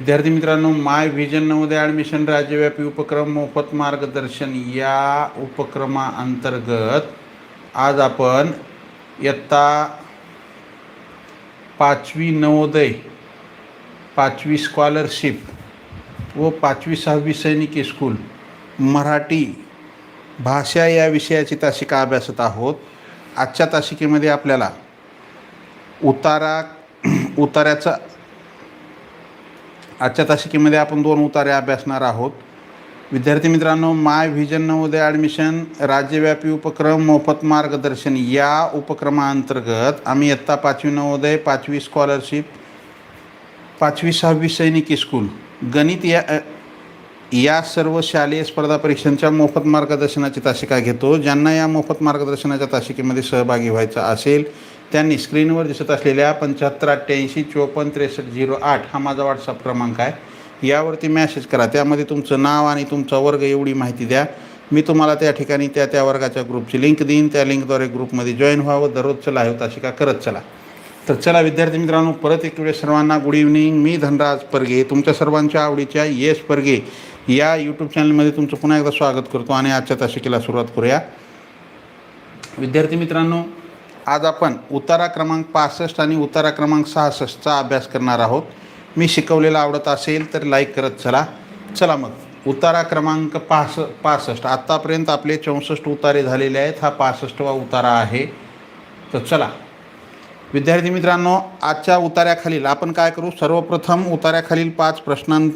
विद्यार्थी मित्रांनो माय vision Navodaya admission राज्यव्यापी उपक्रम मोफत मार्गदर्शन या उपक्रमाअंतर्गत आज आपण इयत्ता पाचवी नवोदय पाचवी स्कॉलरशिप व पाचवी सहावी सैनिकी स्कूल मराठी भाषा या विषयाची तासिका अभ्यासत आहोत. आजच्या तासिकेमध्ये आपल्याला उतारा उतार्याचा आजच्या तासिकेमध्ये आपण दोन उतारे अभ्यासणार आहोत. विद्यार्थी मित्रांनो माय व्हिजन नवोदय ॲडमिशन राज्यव्यापी उपक्रम मोफत मार्गदर्शन या उपक्रमाअंतर्गत आम्ही इयत्ता पाचवी नवोदय पाचवी स्कॉलरशिप पाचवी सहावी सैनिकी स्कूल गणित या या सर्व शालेय स्पर्धा परीक्षांच्या मोफत मार्गदर्शनाची तासिका घेतो. ज्यांना या मोफत मार्गदर्शनाच्या तासिकेमध्ये सहभागी व्हायचं असेल त्यांनी स्क्रीनवर दिसत असलेल्या पंच्याहत्तर अठ्ठ्याऐंशी चोपन्न त्रेसष्ट झिरो आठ हा माझा व्हॉट्सअप क्रमांक आहे. यावरती मॅसेज करा. त्यामध्ये तुमचं नाव आणि तुमचा वर्ग एवढी माहिती द्या. मी तुम्हाला त्या ठिकाणी त्या त्या वर्गाच्या ग्रुपची लिंक देईन. त्या लिंकद्वारे ग्रुपमध्ये जॉईन व्हावं. दररोजचं लाईव्ह शिका करत चला. तर चला विद्यार्थी मित्रांनो परत एक वेळेस सर्वांना गुड इव्हनिंग मी धनराज परगे. तुमच्या सर्वांच्या आवडीच्या येस परगे या यूट्यूब चॅनलमध्ये तुमचं पुन्हा एकदा स्वागत करतो आणि आजच्या तासिकेला सुरुवात करूया. विद्यार्थी मित्रांनो आज आपण उतारा क्रमांक पासष्ट आणि उतारा क्रमांक सहासष्टचा अभ्यास करणार आहोत. मी शिकवलेलं आवडत असेल तर लाईक करत चला. चला मग उतारा क्रमांक पास पासष्ट. आत्तापर्यंत आपले चौसष्ट उतारे झालेले आहेत. हा पासष्टवा उतारा आहे. तर चला. विद्यार्थी मित्रांनो आजच्या उतार्याखालील आपण काय करू? सर्वप्रथम उतार्याखालील पाच प्रश्नां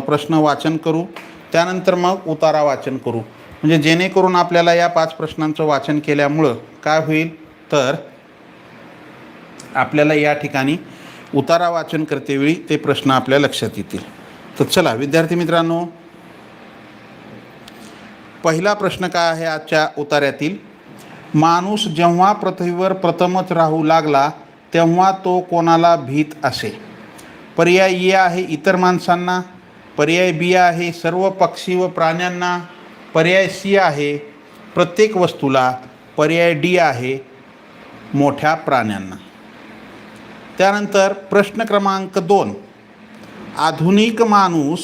प्रश्न वाचन करू. त्यानंतर मग उतारा वाचन करू. म्हणजे जेणेकरून आपल्याला या पाच प्रश्नांचं वाचन केल्यामुळं काय होईल? तर आपल्याला या ठिकाणी उतारा वाचन करतेवेळी ते प्रश्न आपल्या लक्षात येतील. तर चला विद्यार्थी मित्रांनो पहिला प्रश्न काय आहे आजच्या उतार्यातील माणूस जेव्हा पृथ्वीवर प्रथमच राहू लागला तेव्हा तो कोणाला भीत असे? पर्याय ए आहे इतर माणसांना पर्याय बी आहे सर्व पक्षी व प्राण्यांना पर्याय सी आहे प्रत्येक वस्तूला पर्याय डी आहे मोठ्या प्राण्यांना. त्यानंतर प्रश्न क्रमांक दोन. आधुनिक माणूस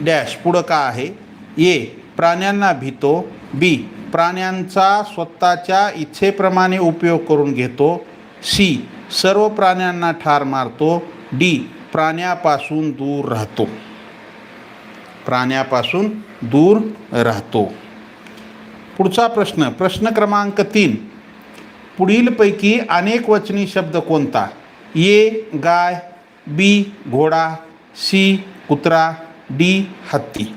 डॅश पुढं का आहे? ए. प्राण्यांना भीतो. बी. प्राण्यांचा स्वतःच्या इच्छेप्रमाणे उपयोग करून घेतो. सी. सर्व प्राण्यांना ठार मारतो. डी. प्राण्यापासून दूर राहतो. प्राण्यापासून दूर राहतो. पुढचा प्रश्न प्रश्न क्रमांक तीन. पुढीलपैकी अनेक वचनी शब्द कोणता? ए गाय बी घोडा सी कुत्रा डी हत्ती.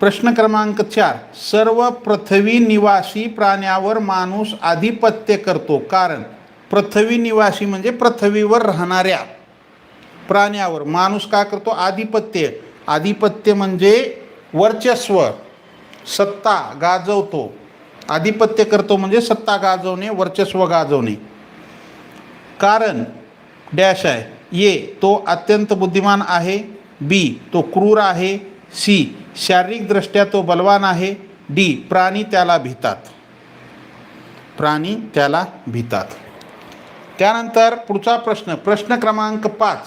प्रश्न क्रमांक चार. सर्व पृथ्वी निवासी प्राण्यावर माणूस आधिपत्य करतो. कारण पृथ्वी निवासी म्हणजे पृथ्वीवर राहणाऱ्या प्राण्यावर. माणूस काय करतो? आधिपत्य. आधिपत्य म्हणजे वर्चस्व सत्ता गाजवतो. आधिपत्य करतो म्हणजे सत्ता गाजवणे वर्चस्व गाजवणे. कारण डॅश आहे. ए तो अत्यंत बुद्धिमान आहे. बी तो क्रूर आहे. सी शारीरिकदृष्ट्या तो बलवान आहे. डी प्राणी त्याला भीतात. प्राणी त्याला भीतात. त्यानंतर पुढचा प्रश्न प्रश्न क्रमांक पाच.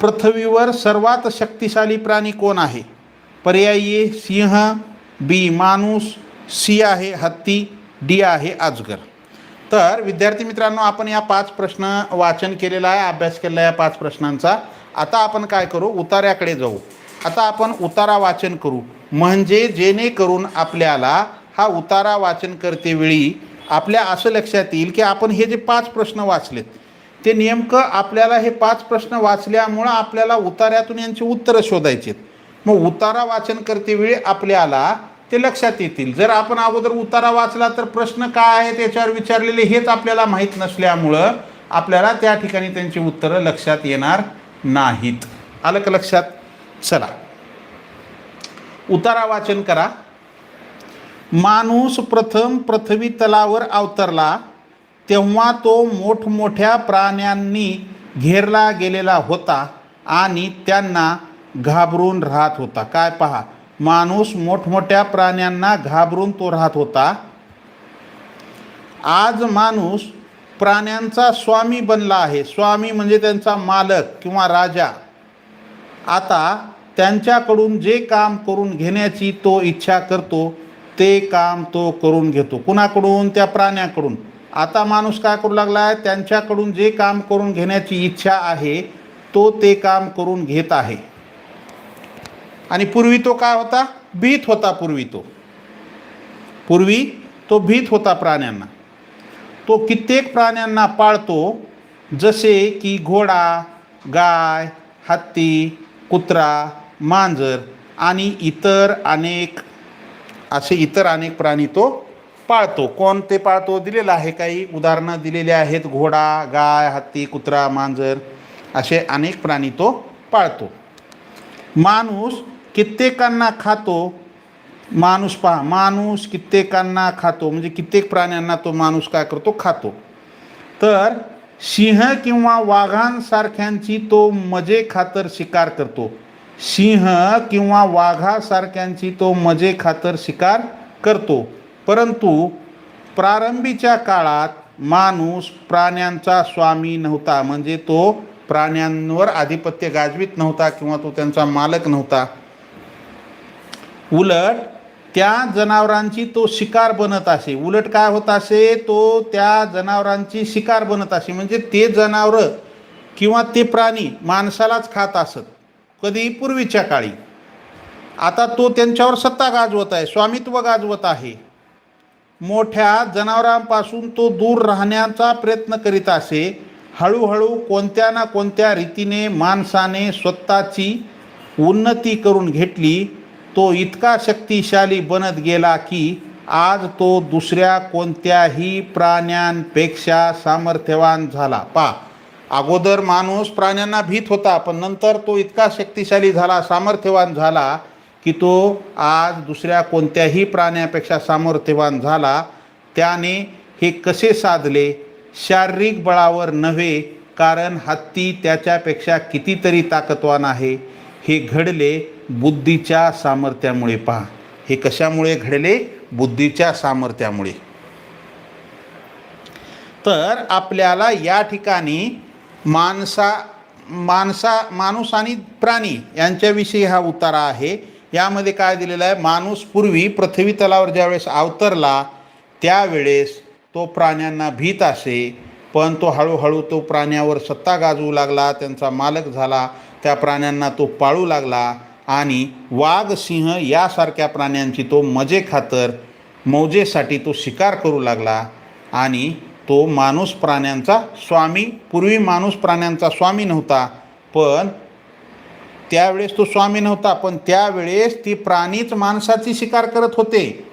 पृथ्वीवर सर्वात शक्तिशाली प्राणी कोण आहे? पर्यायी सिंह बी माणूस सी आहे हत्ती डी आहे आजगर तर विद्यार्थी मित्रांनो आपण या पाच प्रश्न वाचन केलेला आहे अभ्यास केलेला या पाच प्रश्नांचा. आता आपण काय करू? उतार्याकडे जाऊ. आता आपण उतारा वाचन करू. म्हणजे जेणेकरून आपल्याला हा उतारा वाचन करतेवेळी आपल्या असं लक्षात येईल की आपण हे जे पाच प्रश्न वाचलेत ते नेमकं आपल्याला हे पाच प्रश्न वाचल्यामुळं आपल्याला उतार्यातून यांची उत्तरं शोधायची आहेत. मग उतारा वाचन करतेवेळी आपल्याला ते लक्षात येतील. जर आपण अगोदर उतारा वाचला तर प्रश्न काय आहे त्याच्यावर विचारलेले हेच आपल्याला माहीत नसल्यामुळं आपल्याला त्या ठिकाणी त्यांची उत्तरं लक्षात येणार नाहीत. आलं का लक्षात? चला. उतारा वाचन करा. माणूस प्रथम पृथ्वी तलावर अवतरला तेव्हा तो मोठमोठ्या प्राण्यांनी घेरला गेलेला होता आणि त्यांना घाबरून राहत होता. काय पहा? माणूस मोठमोठ्या प्राण्यांना घाबरून तो राहत होता. आज माणूस प्राण्यांचा स्वामी बनला आहे. स्वामी म्हणजे त्यांचा मालक किंवा राजा. आता त्यांच्याकडून जे काम करून घेण्याची तो इच्छा करतो ते काम तो करून घेतो. कुणाकडून? त्या प्राण्याकडून. आता माणूस काय करू लागला आहे त्यांच्याकडून जे काम करून घेण्याची इच्छा आहे तो ते काम करून घेत आहे. आणि पूर्वी तो काय होता? भीत होता पूर्वी तो. पूर्वी तो भीत होता प्राण्यांना. तो कित्येक प्राण्यांना पाळतो जसे की घोडा गाय हत्ती कुत्रा मांजर आणि इतर अनेक असे इतर अनेक प्राणी तो पाळतो. कोण ते पाळतो? दिलेलं आहे काही उदाहरणं दिलेली आहेत. घोडा गाय हत्ती कुत्रा मांजर असे अनेक प्राणी तो पाळतो. माणूस कित्येकांना खातो माणूस पहा माणूस कित्येकांना खातो म्हणजे कित्येक प्राण्यांना तो माणूस काय करतो? खातो. तर सिंह किंवा वाघांसारख्यांची तो मजे खातर शिकार करतो. सिंह किंवा वाघासारख्यांची तो मजे खातर शिकार करतो. परंतु प्रारंभीच्या काळात माणूस प्राण्यांचा स्वामी नव्हता म्हणजे तो प्राण्यांवर आधिपत्य गाजवीत नव्हता किंवा तो त्यांचा मालक नव्हता. उलट त्या जनावरांची तो शिकार बनत असे. उलट काय होत असे? तो त्या जनावरांची शिकार बनत असे. म्हणजे ते जनावरं किंवा ते प्राणी माणसालाच खात असत. कधी? पूर्वीच्या काळी. आता तो त्यांच्यावर सत्ता गाजवत आहे स्वामित्व गाजवत आहे. मोठ्या जनावरांपासून तो दूर राहण्याचा प्रयत्न करीत असे. हळूहळू कोणत्या ना कोणत्या रीतीने माणसाने स्वतःची उन्नती करून घेतली. तो इतका शक्तिशाली बनत गेला की आज तो दुसऱ्या कोणत्याही प्राण्यांपेक्षा सामर्थ्यवान झाला. पा अगोदर माणूस प्राण्यांना भीत होता पण नंतर तो इतका शक्तिशाली झाला सामर्थ्यवान झाला की तो आज दुसऱ्या कोणत्याही प्राण्यापेक्षा सामर्थ्यवान झाला. त्याने हे कसे साधले? शारीरिक बळावर नव्हे कारण हत्ती त्याच्यापेक्षा कितीतरी ताकदवान आहे. हे घडले बुद्धीच्या सामर्थ्यामुळे पहा. हे कशामुळे घडले? बुद्धीच्या सामर्थ्यामुळे. तर आपल्याला या ठिकाणी माणसा माणसा माणूस आणि प्राणी यांच्याविषयी हा उतारा आहे. यामध्ये काय दिलेलं आहे? माणूस पूर्वी पृथ्वी तलावर ज्यावेळेस अवतरला त्यावेळेस तो प्राण्यांना भीत असे. पण तो हळूहळू तो प्राण्यावर सत्ता गाजवू लागला त्यांचा मालक झाला त्या प्राण्यांना तो पाळू लागला. आणि वाघ सिंह यासारख्या प्राण्यांची तो मजे खातर मौजेसाठी तो शिकार करू लागला आणि तो माणूस प्राण्यांचा स्वामी पूर्वी माणूस प्राण्यांचा स्वामी नव्हता पण त्यावेळेस तो स्वामी नव्हता पण त्यावेळेस ती प्राणीच माणसाची शिकार करत होते.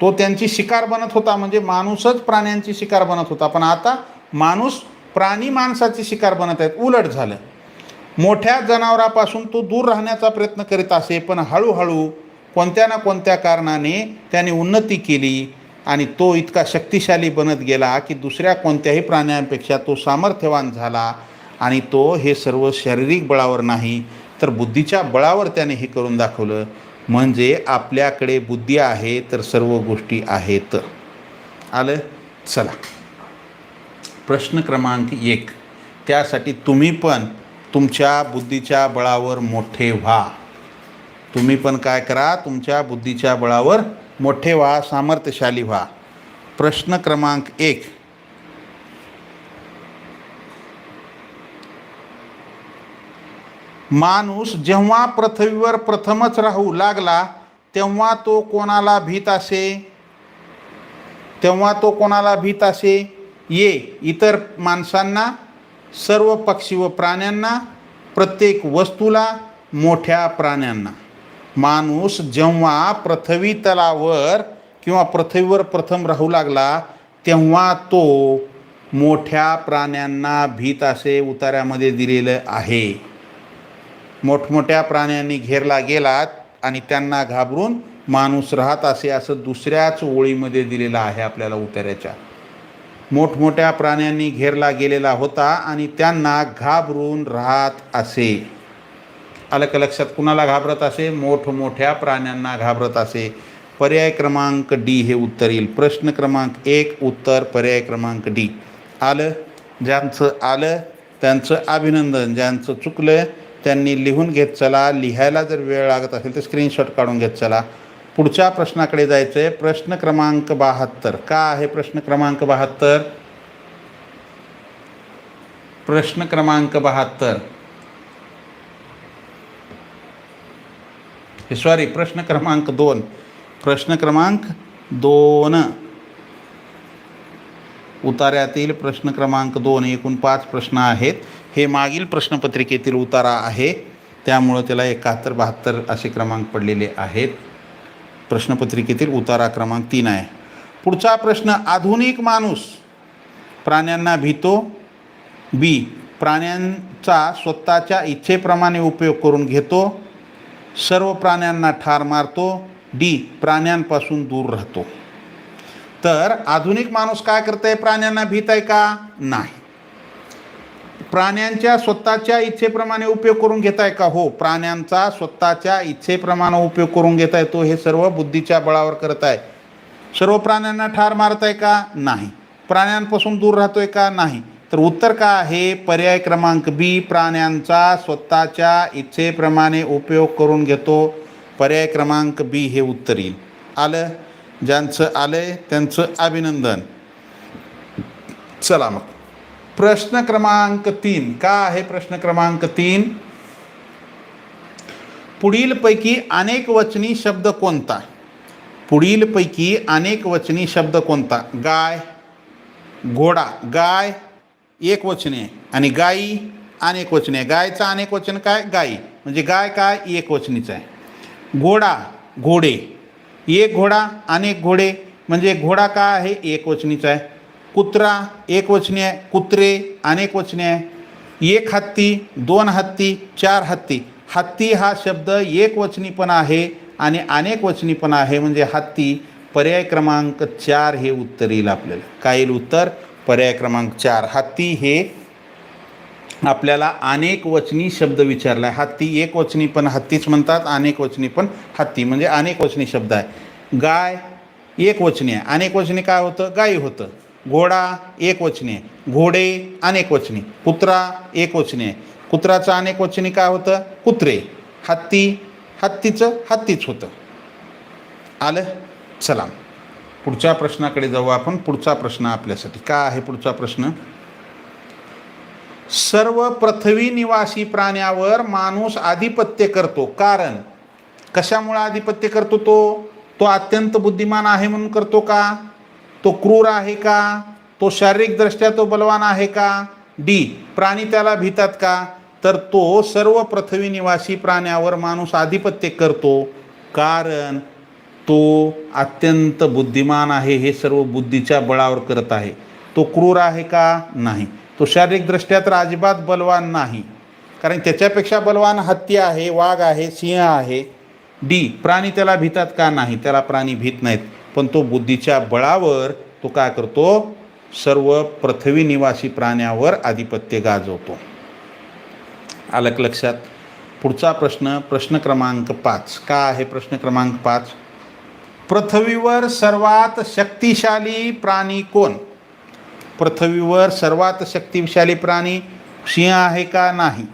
तो त्यांची शिकार बनत होता म्हणजे माणूसच प्राण्यांची शिकार बनत होता पण आता माणूस प्राणी माणसाची शिकार बनत आहेत उलट झालं. मोठ्या जनावरापासून तो दूर राहण्याचा प्रयत्न करीत असे पण हळूहळू कोणत्या ना कोणत्या कारणाने त्याने उन्नती केली आणि तो इतका शक्तिशाली बनत गेला की दुसऱ्या कोणत्याही प्राण्यांपेक्षा तो सामर्थ्यवान झाला आणि तो हे सर्व शारीरिक बळावर नाही तर बुद्धीच्या बळावर त्याने हे करून दाखवलं. म्हणजे आपल्याकडे बुद्धी आहे तर सर्व गोष्टी आहेत. आलं? चला. प्रश्न क्रमांक एक. त्यासाठी तुम्ही पण तुमच्या बुद्धीच्या बळावर मोठे व्हा. तुम्ही पण काय करा तुमच्या बुद्धीच्या बळावर मोठे व्हा सामर्थ्यशाली व्हा. प्रश्न क्रमांक एक. माणूस जेव्हा पृथ्वीवर प्रथमच राहू लागला तेव्हा तो कोणाला भीत असे? तेव्हा तो कोणाला भीत असे? ये इतर माणसांना सर्व पक्षी व प्राण्यांना प्रत्येक वस्तूला मोठ्या प्राण्यांना. माणूस जेव्हा पृथ्वी तलावर किंवा पृथ्वीवर प्रथम राहू लागला तेव्हा तो मोठ्या प्राण्यांना भीत असे उतार्यामध्ये दिलेलं आहे. मोठमोठ्या प्राण्यांनी घेरला गेलात आणि त्यांना घाबरून माणूस राहत असे असं दुसऱ्याच ओळीमध्ये दिलेलं आहे आपल्याला उतार्याच्या मोठमोठ्या प्राण्यांनी घेरला गेलेला होता आणि त्यांना घाबरून राहत असे. आलं का लक्षात कुणाला घाबरत असे? मोठमोठ्या प्राण्यांना घाबरत असे. पर्याय क्रमांक डी हे उत्तर येईल प्रश्न क्रमांक एक उत्तर पर्याय क्रमांक डी. आलं? ज्यांचं आलं त्यांचं अभिनंदन. ज्यांचं चुकलं त्यांनी लिहून घेत चला. लिहायला जर वेळ लागत असेल तर स्क्रीनशॉट काढून घेत चला. पुढच्या प्रश्नाकडे जायचं आहे प्रश्न क्रमांक बहात्तर. का आहे प्रश्न क्रमांक बहात्तर? प्रश्न क्रमांक बहात्तर. हे सॉरी प्रश्न क्रमांक दोन. प्रश्न क्रमांक दोन. उतार्यातील प्रश्न क्रमांक दोन एकूण पाच प्रश्न आहेत. हे मागील प्रश्नपत्रिकेतील उतारा आहे. त्यामुळं त्याला एकाहत्तर बहात्तर असे क्रमांक पडलेले आहेत. प्रश्नपत्रिकेतील उतारा क्रमांक तीन आहे. पुढचा प्रश्न आधुनिक माणूस प्राण्यांना भीतो? बी प्राण्यांचा स्वतःच्या इच्छेप्रमाणे उपयोग करून घेतो? सर्व प्राण्यांना ठार मारतो? डी प्राण्यांपासून दूर राहतो. तर आधुनिक माणूस काय करतंय? प्राण्यांना भीत आहे का? नाही. प्राण्यांच्या स्वतःच्या इच्छेप्रमाणे उपयोग करून घेताय का? हो प्राण्यांचा स्वतःच्या इच्छेप्रमाणे उपयोग करून घेताय. तो हे सर्व बुद्धीच्या बळावर करत आहे सर्व प्राण्यांना ठार मारत आहे का? नाही. प्राण्यांपासून दूर राहतोय का? नाही. तर उत्तर का आहे? पर्याय क्रमांक बी प्राण्यांचा स्वतःच्या इच्छेप्रमाणे उपयोग करून घेतो. पर्याय क्रमांक बी हे उत्तर येईल. आलं? ज्यांचं आलंय त्यांचं अभिनंदन. चला मग. प्रश्न क्रमांक तीन. का आहे प्रश्न क्रमांक तीन? पुढीलपैकी अनेक वचनी शब्द कोणता? पुढीलपैकी अनेक वचनी शब्द कोणता? गाय घोडा गाय एक वचने. आहे आणि गायी अनेक वचने. आहे गायचं अनेक वचन काय? गाई. म्हणजे गाय काय? एक वचनीचं आहे. घोडा घोडे. एक घोडा अनेक घोडे. म्हणजे घोडा काय आहे? एक वचनीचा आहे. कुत्रा एकवचनी आहे. कुत्रे अनेक वचने आहे. एक हत्ती दोन हत्ती चार हत्ती. हत्ती हा शब्द एक वचनी पण आहे आणि अनेक वचनी पण आहे. म्हणजे हत्ती पर्याय क्रमांक चार हे उत्तर येईल आपल्याला. काय येईल उत्तर? पर्याय क्रमांक चार. हत्ती हे आपल्याला अनेक वचनी शब्द विचारला आहे हत्ती एक वचनी पण हत्तीच म्हणतात अनेक वचनी पण हत्ती. म्हणजे अनेक वचनी शब्द आहे. गाय एक वचनी आहे. अनेक वचनी काय होतं? गाय होतं. घोडा एकवचनी आहे घोडे अनेकवचनी कुत्रा एकवचनी आहे कुत्राचं अनेक वचनी काय होतं? कुत्रे. हत्ती हत्तीचं हत्तीच होतं. आलं? चला. पुढच्या प्रश्नाकडे जाऊ आपण. पुढचा प्रश्न आपल्यासाठी. का आहे पुढचा प्रश्न? सर्व पृथ्वी निवासी प्राण्यावर माणूस आधिपत्य करतो. कारण? कशामुळे आधिपत्य करतो तो? तो अत्यंत बुद्धिमान आहे म्हणून करतो का? तो क्रूर आहे का? तो शारीरिकदृष्ट्या तो बलवान आहे का? डी प्राणी त्याला भीतात का? तर तो सर्व पृथ्वी निवासी प्राण्यावर माणूस आधिपत्य करतो. कारण तो अत्यंत बुद्धिमान आहे हे सर्व बुद्धीच्या बळावर करत आहे. तो क्रूर आहे का? नाही. तो शारीरिकदृष्ट्या तर अजिबात बलवान नाही. कारण त्याच्यापेक्षा बलवान हत्ती आहे वाघ आहे सिंह आहे. डी प्राणी त्याला भीतात का? नाही. त्याला प्राणी भीत नाहीत. पण तो बुद्धीच्या बळावर तो काय करतो? सर्व पृथ्वी निवासी प्राण्यावर आधिपत्य गाजवतो. आलं का लक्षात. पुढचा प्रश्न प्रश्न क्रमांक पाच. का आहे प्रश्न क्रमांक पाच? पृथ्वीवर सर्वात शक्तिशाली प्राणी कोण? पृथ्वीवर सर्वात शक्तिशाली प्राणी सिंह आहे का नाही?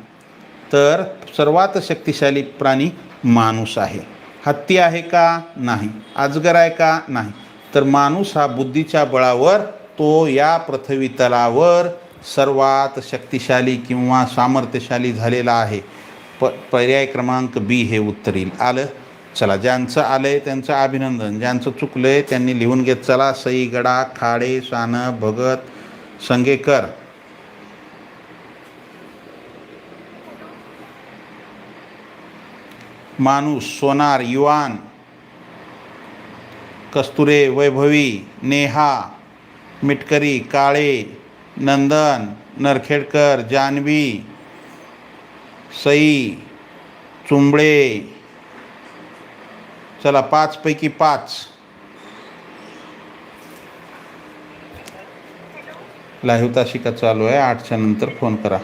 तर सर्वात शक्तिशाली प्राणी माणूस आहे. हत्ती आहे का नाही? अजगर आहे का नाही? तर माणूस हा बुद्धीच्या बळावर तो या पृथ्वी तलावर सर्वात शक्तिशाली किंवा सामर्थ्यशाली झालेला आहे. प पर्याय क्रमांक बी हे उत्तर येईल आलं? चला ज्यांचं आलं आहे त्यांचं अभिनंदन. ज्यांचं चुकलं आहे त्यांनी लिहून घेत चला. सई गडा खाडे सानं भगत संगेकर. माणूस सोनार युवान कस्तुरे वैभवी नेहा मिटकरी काळे नंदन नरखेडकर जानवी सई चुंबळे चला पाचपैकी पाच. लाईव्ह तासिका चालू आहे. आठच्या नंतर फोन करा.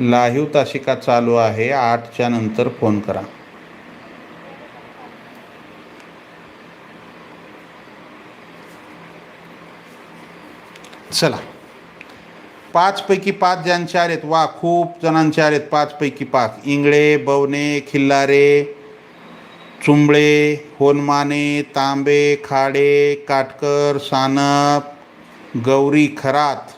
लाहीव तासिका चालू आहे. आठच्या नंतर फोन करा. चला. पाचपैकी पाच ज्यांचे आहेत वा खूप जणांचे आहेत पाचपैकी पाच. इंगळे बवणे खिल्लारे चुंबळे होनमाने तांबे खाडे काटकर सानप गौरी खरात.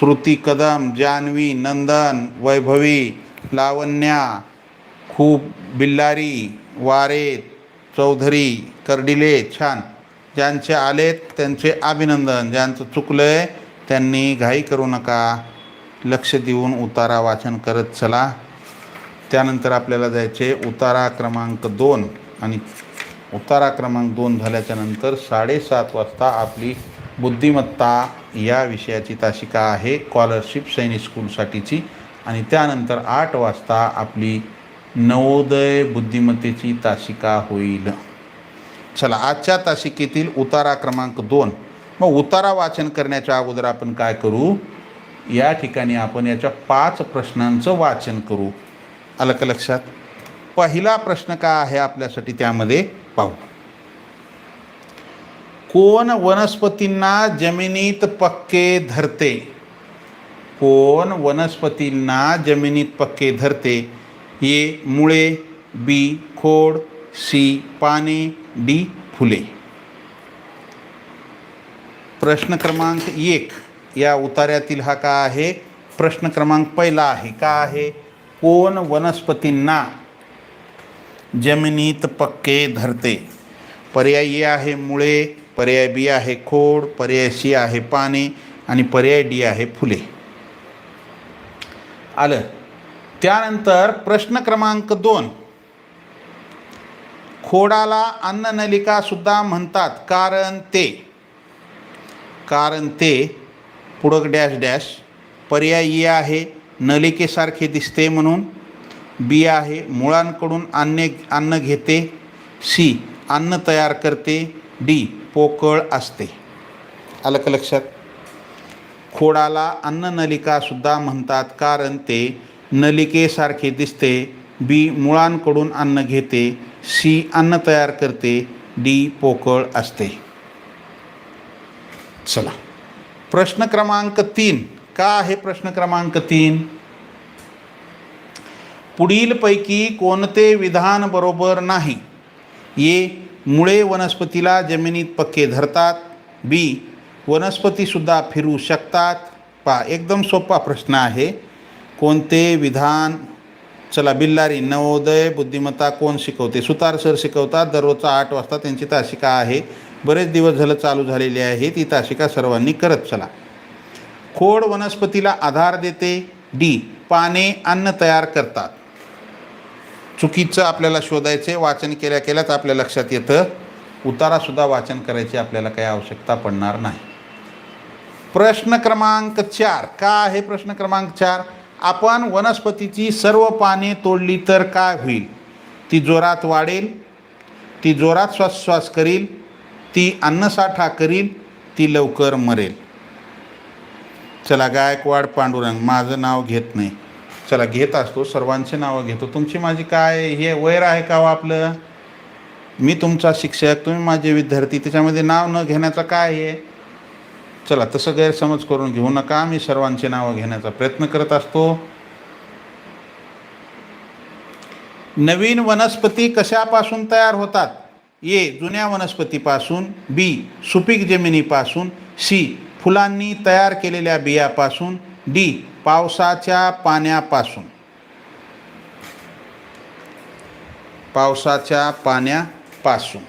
श्रुती कदम जानवी नंदन वैभवी लावण्या खूप बिल्लारी वारे चौधरी कर्डिले छान. ज्यांचे आलेत त्यांचे अभिनंदन. ज्यांचं चुकलं आहे त्यांनी घाई करू नका. लक्ष देऊन उतारा वाचन करत चला. त्यानंतर आपल्याला जायचे उतारा क्रमांक दोन. आणि उतारा क्रमांक दोन झाल्याच्यानंतर साडेसात वाजता आपली बुद्धिमत्ता या विषयाची तासिका आहे स्कॉलरशिप सैनिक स्कूलसाठीची आणि त्यानंतर आठ वाजता आपली नवोदय बुद्धिमत्तेची तासिका होईल. चला आजच्या तासिकेतील उतारा क्रमांक दोन. मग उतारा वाचन करण्याच्या अगोदर आपण काय करू? या ठिकाणी आपण याच्या पाच प्रश्नांचं वाचन करू. आलं का लक्षात. पहिला प्रश्न काय आहे आपल्यासाठी? त्यामध्ये पाहू. कोण वनस्पतींना जमिनीत पक्के धरते? कोण वनस्पतींना जमिनीत पक्के धरते? ये मुळे, बी, खोड, सी, पाने, डी, फुले. प्रश्न क्रमांक एक. या उतार्यातील हा का आहे? प्रश्न क्रमांक पहिला आहे. का आहे? कोण वनस्पतींना जमिनीत पक्के धरते? पर्याय आहे मुळे पर्याय बी आहे खोड पर्याय सी आहे पाने आणि पर्याय डी आहे फुले. आलं. त्यानंतर प्रश्न क्रमांक दोन. खोडाला अन्ननलिका सुद्धा म्हणतात कारण ते. कारण ते पुढं डॅश डॅश. पर्याय ए आहे नलिकेसारखे दिसते म्हणून. बी आहे मुळांकडून अन्न अन्न घेते. सी अन्न तयार करते. डी पोकळ असते. आलं का लक्षात? खोडाला अन्ननलिकासुद्धा म्हणतात कारण ते नलिकेसारखे दिसते. बी मुळांकडून अन्न घेते सी अन्न तयार करते डी पोकळ असते. चला. प्रश्न क्रमांक तीन. का आहे प्रश्न क्रमांक तीन? पुढीलपैकी कोणते विधान बरोबर नाही? ये मुळे वनस्पतीला जमिनीत पक्के धरतात. बी वनस्पतीसुद्धा फिरू शकतात. पा एकदम सोपा प्रश्न आहे. कोणते विधान? चला बिल्लारी नवोदय बुद्धिमत्ता कोण शिकवते? सुतार सर शिकवतात दररोजचा आठ वाजता त्यांची तासिका आहे. बरेच दिवस झालं चालू झालेली आहे ती तासिका सर्वांनी करत चला. खोड वनस्पतीला आधार देते. डी पाने अन्न तयार करतात. चुकीचं आपल्याला शोधायचे वाचन केल्या केल्याच आपल्या लक्षात येतं. उतारासुद्धा वाचन करायची आपल्याला काही आवश्यकता पडणार नाही. प्रश्न क्रमांक चार. का आहे प्रश्न क्रमांक चार? आपण वनस्पतीची सर्व पाने तोडली तर काय होईल? ती जोरात वाढेल ती जोरात श्वासश्वास करील ती अन्नसाठा करील ती लवकर मरेल. चला गायकवाड पांडुरंग माझं नाव घेत नाही. चला घेत असतो सर्वांची नावं घेतो. तुमची माझी काय हे वैर आहे का हो आपलं? मी तुमचा शिक्षक तुम्ही माझे विद्यार्थी त्याच्यामध्ये नाव न घेण्याचं काय आहे चला तसं गैरसमज करून घेऊ नका. मी सर्वांची नावं घेण्याचा प्रयत्न करत असतो. नवीन वनस्पती कशापासून तयार होतात? ए जुन्या वनस्पतीपासून बी सुपीक जमिनीपासून सी फुलांनी तयार केलेल्या बियापासून डी पावसाच्या पाण्यापासून. पावसाच्या पाण्यापासून.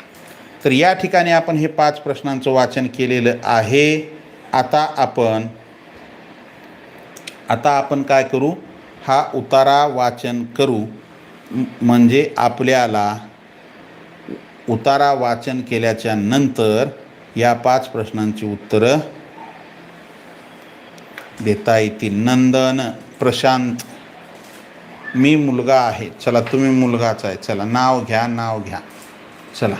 तर या ठिकाणी आपण हे पाच प्रश्नांचं वाचन केलेलं आहे. आता आपण आता आपण काय करू? हा उतारा वाचन करू. म्हणजे आपल्याला उतारा वाचन केल्याच्यानंतर या पाच प्रश्नांची उत्तरं देता येतील नंदन प्रशांत. मी मुलगा आहे. चला तुम्ही मुलगाच आहे. चला नाव घ्या नाव घ्या. चला.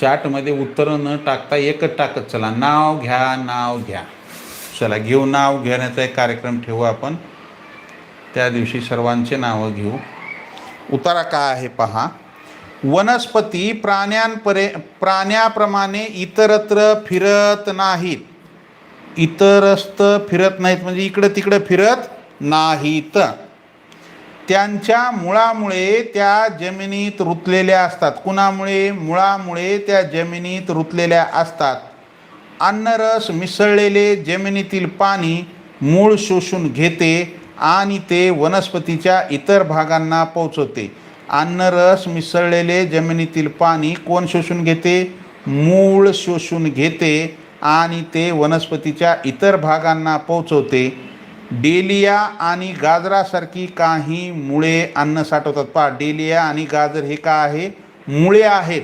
चॅटमध्ये उत्तरं न टाकता एकच टाकत चला. नाव घ्या नाव घ्या. चला घेऊ नाव घेण्याचा एक कार्यक्रम ठेवू आपण. त्या दिवशी सर्वांचे नावं घेऊ. उतारा काय आहे पहा. वनस्पती प्राण्यांपरे प्राण्याप्रमाणे इतरत्र फिरत नाहीत. इतरस्त फिरत नाहीत म्हणजे इकडं तिकडं फिरत नाहीत. त्यांच्या मुळामुळे त्या जमिनीत रुतलेल्या असतात. कुणामुळे? मुळामुळे त्या जमिनीत रुतलेल्या असतात. अन्नरस मिसळलेले जमिनीतील पाणी मूळ शोषून घेते आणि ते वनस्पतीच्या इतर भागांना पोचवते अन्नरस मिसळलेले जमिनीतील पाणी कोण शोषून घेते? मूळ शोषून घेते आणि ते वनस्पतीच्या इतर भागांना पोचवते डेलिया आणि गाजरासारखी काही मुळे अन्न साठवतात. पहा डेलिया आणि गाजर हे का आहे? मुळे आहेत.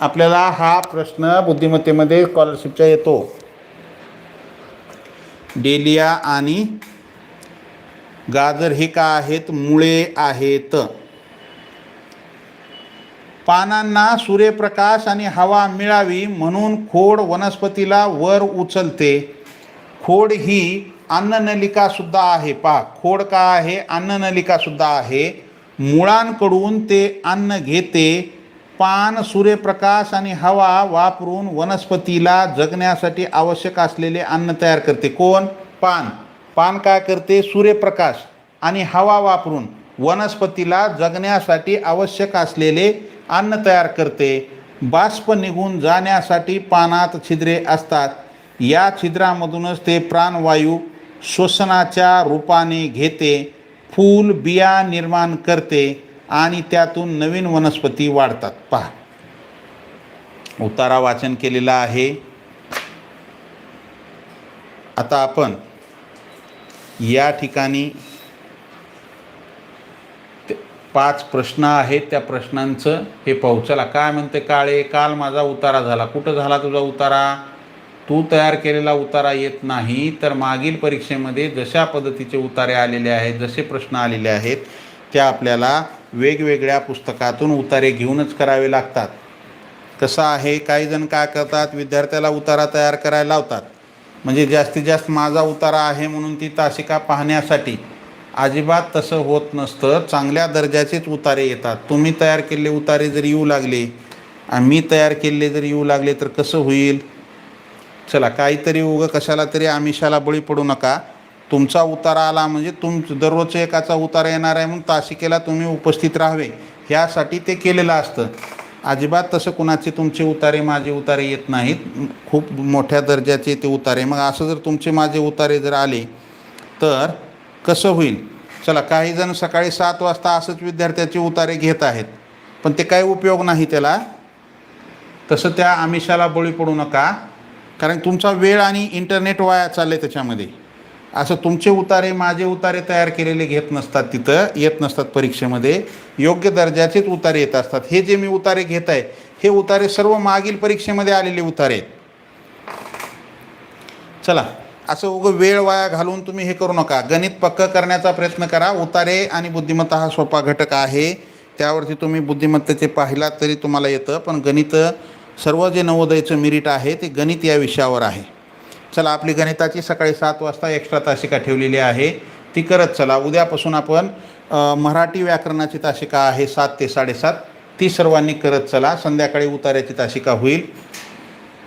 आपल्याला हा प्रश्न बुद्धिमत्तेमध्ये स्कॉलरशिपच्या येतो. डेलिया आणि गाजर हे का आहेत? मुळे आहेत. पानांना सूर्यप्रकाश आणि हवा मिळावी म्हणून खोड वनस्पतीला वर उचलते. खोड ही अन्ननलिकासुद्धा आहे. पहा खोड का आहे? अन्ननलिकासुद्धा आहे. मुळांकडून ते अन्न घेते. पान सूर्यप्रकाश आणि हवा वापरून वनस्पतीला जगण्यासाठी आवश्यक असलेले अन्न तयार करते. कोण? पान. पान काय करते? सूर्यप्रकाश आणि हवा वापरून वनस्पतीला जगण्यासाठी आवश्यक असलेले अन्न तयार करते. बाष्प निघून जाण्यासाठी पानात छिद्रे असतात. या छिद्रामधूनच ते प्राणवायू श्वसनाच्या रूपाने घेते फूल बिया निर्माण करते आणि त्यातून नवीन वनस्पती वाढतात. पहा. उतारा वाचन केलेला आहे. आता आपण या ठिकाणी पाच प्रश्न आहेत त्या प्रश्नांचं हे पाहू चला काय म्हणते काळे? काल माझा उतारा झाला. कुठं झाला तुझा उतारा? तू तयार केलेला उतारा येत नाही तर मागील परीक्षेमध्ये जशा पद्धतीचे उतारे आलेले आहेत जसे प्रश्न आलेले आहेत त्या आपल्याला वेगवेगळ्या पुस्तकातून उतारे घेऊनच करावे लागतात. कसं आहे? काही जण काय करतात? विद्यार्थ्याला उतारा तयार करायला लावतात. म्हणजे जास्तीत जास्त माझा उतारा आहे म्हणून ती तासिका पाहण्यासाठी अजिबात तसं होत नसतं. चांगल्या दर्जाचेच उतारे येतात. तुम्ही तयार केलेले उतारे जर येऊ लागले आणि मी तयार केलेले जर येऊ लागले तर कसं होईल? चला काहीतरी उगं कशाला तरी आमिषाला बळी पडू नका. तुमचा उतारा आला म्हणजे तुम दररोज एकाचा उतारा येणार आहे म्हणून तासिकेला तुम्ही उपस्थित राहावे. ह्यासाठी ते केलेलं असतं. अजिबात तसं कुणाचे तुमचे उतारे माझे उतारे येत नाहीत. खूप मोठ्या दर्जाचे ते उतारे. मग असं जर तुमचे माझे उतारे जर आले तर कसं होईल? चला काही जण सकाळी सात वाजता असंच विद्यार्थ्याचे उतारे घेत आहेत. पण ते काही उपयोग नाही त्याला. तसं त्या आमिषाला बळी पडू नका. कारण तुमचा वेळ आणि इंटरनेट वाया चाललं आहे त्याच्यामध्ये. असं तुमचे उतारे माझे उतारे तयार केलेले घेत नसतात तिथं येत नसतात परीक्षेमध्ये. योग्य दर्जाचेच उतारे येत असतात. हे जे मी उतारे घेत आहे हे उतारे सर्व मागील परीक्षेमध्ये आलेले उतारे आहेत. चला. असं उगं वेळ वाया घालून तुम्ही हे करू नका. गणित पक्क करण्याचा प्रयत्न करा. उतारे आणि बुद्धिमत्ता हा सोपा घटक आहे. त्यावरती तुम्ही बुद्धिमत्तेचे पाहिलात तरी तुम्हाला येतं. पण गणित सर्व जे नवोदयचं मिरिट आहे ते गणित या विषयावर आहे. चला आपली गणिताची सकाळी सात वाजता एक्स्ट्रा तासिका ठेवलेली आहे. ती करत चला. उद्यापासून आपण मराठी व्याकरणाची तासिका आहे सात ते साडेसात. ती सर्वांनी करत चला. संध्याकाळी उतार्याची तासिका होईल.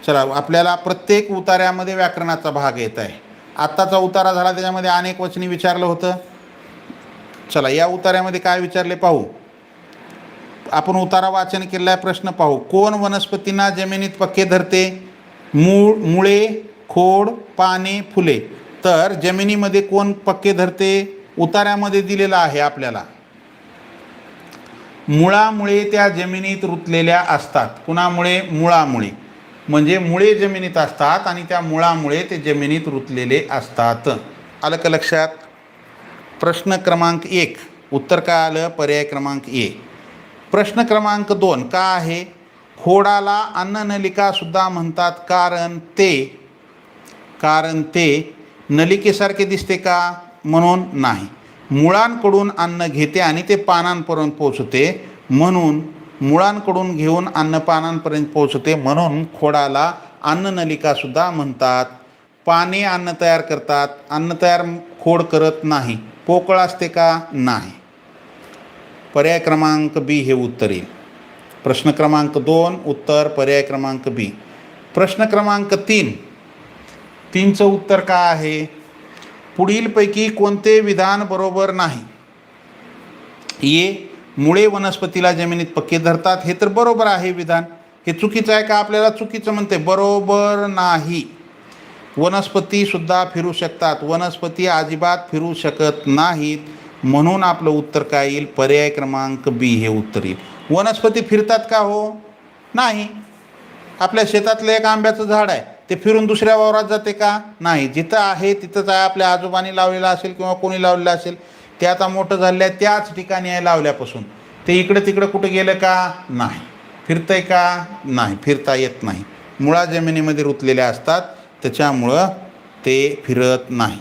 चला आपल्याला प्रत्येक उतार्यामध्ये व्याकरणाचा भाग येत आहे. आत्ताचा उतारा झाला त्याच्यामध्ये अनेक वचनी विचारलं होतं. चला या उतार्यामध्ये काय विचारले पाहू. आपण उतारा वाचन केलेला आहे प्रश्न पाहू. कोण वनस्पतींना जमिनीत पक्के धरते? मूळ मुळे खोड पाने फुले. तर जमिनीमध्ये कोण पक्के धरते? उतार्यामध्ये दिलेलं आहे आपल्याला. मुळामुळे त्या जमिनीत रुतलेल्या असतात. कुणामुळे? मुळामुळे. म्हणजे मुळे जमिनीत असतात आणि त्या मुळामुळे ते जमिनीत रुतलेले असतात. आलं का लक्षात? प्रश्न क्रमांक एक. उत्तर काय आलं? पर्याय क्रमांक ए. प्रश्न क्रमांक दोन. का आहे? खोडाला अन्ननलिकासुद्धा म्हणतात. कारण ते कारण ते नलिकेसारखे दिसते का? म्हणून नाही. मुळांकडून अन्न घेते आणि ते पानांपर्यंत पोचते म्हणून मुळांकडून घेऊन अन्नपानांपर्यंत पोहोचते म्हणून खोडाला अन्ननलिकासुद्धा म्हणतात. पाने अन्न तयार करतात. अन्न तयार खोड करत नाही. पोकळ असते का? नाही. पर्याय क्रमांक बी हे उत्तर येईल. प्रश्न क्रमांक दोन उत्तर पर्याय क्रमांक बी. प्रश्न क्रमांक तीन. तीनचं उत्तर काय आहे? पुढीलपैकी कोणते विधान बरोबर नाही? ये मुळे वनस्पतीला जमिनीत पक्के धरतात. हे तर बरोबर आहे विधान. हे चुकीचं आहे का आपल्याला चुकीचं म्हणते? बरोबर नाही. वनस्पतीसुद्धा फिरू शकतात. वनस्पती अजिबात फिरू शकत नाहीत. म्हणून आपलं उत्तर काय येईल? पर्याय क्रमांक बी हे उत्तर येईल. वनस्पती फिरतात का हो? नाही. आपल्या शेतातलं एक आंब्याचं झाड आहे. ते फिरून दुसऱ्या वावरात जाते का? नाही. जिथं आहे तिथंच आहे. आपल्या आजोबांनी लावलेलं असेल किंवा कोणी लावलेलं असेल. ते आता मोठं झालं आहे त्याच ठिकाणी आहे लावल्यापासून. ते इकडं तिकडं कुठं गेलं का? नाही. फिरतंय का? नाही. फिरता येत नाही. मुळा जमिनीमध्ये रुतलेल्या असतात. त्याच्यामुळं ते फिरत नाही.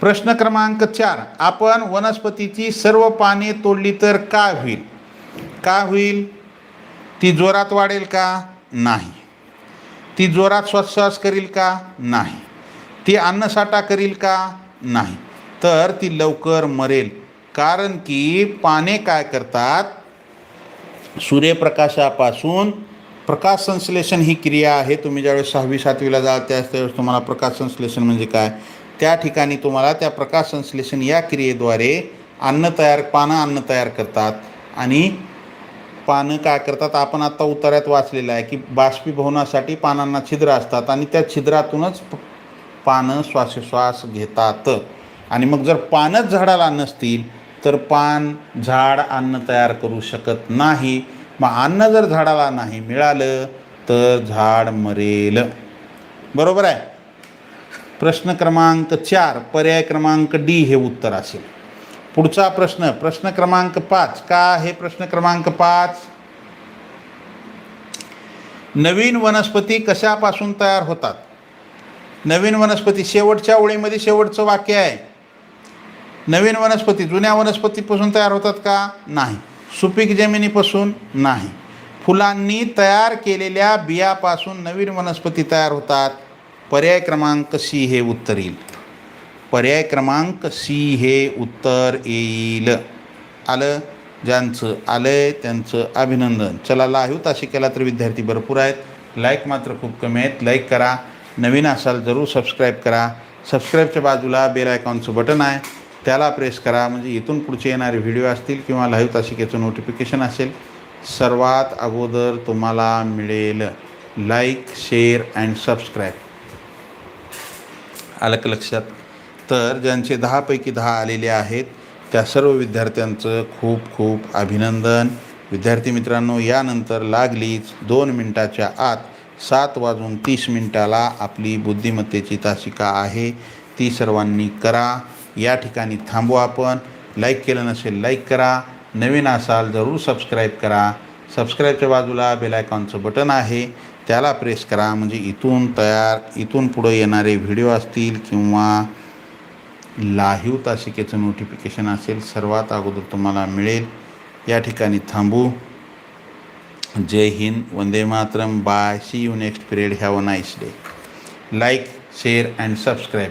प्रश्न क्रमांक चार. आपण वनस्पतीची सर्व पाने तोडली तर काय होईल? का होईल? ती जोरात वाढेल का? नाही. ती जोरात श्वासश्वास करील का? नाही. ती अन्नसाठा करील का? नाही. तर ती लवकर मरेल. कारण की पाने काय करतात? सूर्यप्रकाशापासून प्रकाश संश्लेषण ही क्रिया आहे. तुम्ही ज्यावेळेस सहावी सातवीला जाल त्याच त्यावेळेस तुम्हाला प्रकाश संश्लेषण म्हणजे काय? त्या ठिकाणी तुम्हाला त्या प्रकाश संश्लेषण या क्रियेद्वारे अन्न तयार पानं अन्न तयार करतात. आणि पानं काय करतात? आपण आत्ता उतार्यात वाचलेलं आहे की बाष्पीभवनासाठी पानांना छिद्र असतात आणि त्या छिद्रातूनच पानं श्वासोश्वास घेतात. आणि मग जर पानच झाडाला नसतील तर पान झाड अन्न तयार करू शकत नाही. मग अन्न जर झाडाला नाही मिळालं तर झाड मरेल. बरोबर आहे? प्रश्न क्रमांक चार पर्याय क्रमांक डी हे उत्तर असेल. पुढचा प्रश्न प्रश्न क्रमांक पाच. का आहे प्रश्न क्रमांक पाच? नवीन वनस्पती कशापासून तयार होतात? नवीन वनस्पती शेवटच्या ओळीमध्ये शेवटचं वाक्य आहे. नवीन वनस्पती जुन्या वनस्पतीपासून तयार होतात का? नाही. सुपीक जमिनीपासून नाही. फुलांनी तयार केलेल्या बियापासून नवीन वनस्पती तयार होतात. पर्याय क्रमांक सी हे उत्तर येईल. पर्याय क्रमांक सी हे उत्तर येईल. आलं? ज्यांचं आलं आहे त्यांचं अभिनंदन. चला लाईव्ह ताशी केला तर विद्यार्थी भरपूर आहेत. लाईक मात्र खूप कमी आहेत. लाईक करा. नवीन असाल जरूर सबस्क्राईब करा. सबस्क्राईबच्या बाजूला बेल आयकॉनचं बटन आहे. त्याला प्रेस करा. म्हणजे इथून पुढचे येणारे व्हिडिओ असतील किंवा लाईव्ह तासिकेचं नोटिफिकेशन असेल सर्वात अगोदर तुम्हाला मिळेल लाईक शेअर अँड सबस्क्राईब आलं का लक्षात? तर ज्यांचे दहापैकी दहा आलेले आहेत त्या सर्व विद्यार्थ्यांचं खूप खूप अभिनंदन. विद्यार्थी मित्रांनो यानंतर लागलीच दोन मिनटाच्या आत सात वाजून तीस मिनटाला आपली बुद्धिमत्तेची तासिका आहे. ती सर्वांनी करा. या ठिकाणी थांबू आपण. लाईक केलं नसेल लाईक करा. नवीन असाल जरूर सबस्क्राईब करा. सबस्क्राईबच्या बाजूला बेल आयकॉनचं बटन आहे. त्याला प्रेस करा. म्हणजे इथून तयार इथून पुढं येणारे व्हिडिओ असतील किंवा लाहीव तासिकेचं नोटिफिकेशन असेल सर्वात अगोदर तुम्हाला मिळेल. या ठिकाणी थांबू. जय हिंद. वंदे Mataram. Bye see you next period have a nice day like share and subscribe